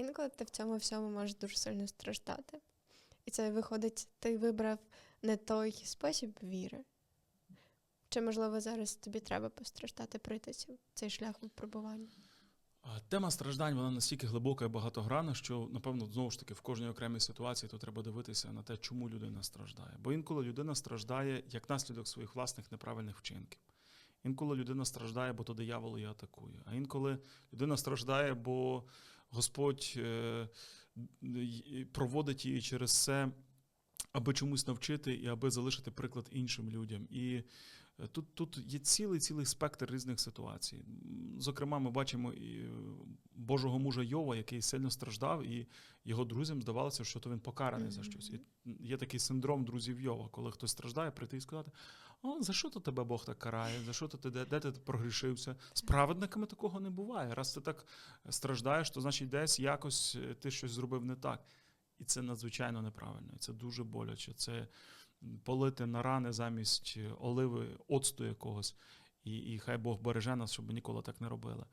інколи ти в цьому всьому можеш дуже сильно страждати. І це виходить, ти вибрав не той спосіб віри. Чи, можливо, зараз тобі треба постраждати, пройти цей шлях випробування? Тема страждань вона настільки глибока і багатогранна, що напевно знову ж таки в кожній окремій ситуації то треба дивитися на те, чому людина страждає. Бо інколи людина страждає як наслідок своїх власних неправильних вчинків. Інколи людина страждає, бо то диявол її атакує. А інколи людина страждає, бо Господь е, проводить її через це, аби чомусь навчити і аби залишити приклад іншим людям. І е, тут, тут є цілий цілий спектр різних ситуацій. Зокрема, ми бачимо і е, Божого мужа Йова, який сильно страждав, і його друзям здавалося, що то він покараний за щось. І є такий синдром друзів Йова, коли хтось страждає, прийти і сказати: О, за що то тебе Бог так карає? За що то ти де, де ти прогрішився? З праведниками такого не буває. Раз ти так страждаєш, то значить десь якось е, ти щось зробив не так. І це надзвичайно неправильно. І це дуже боляче. Це полити на рани замість оливи, оцту якогось. І, і хай Бог береже нас, щоб ніколи так не робили.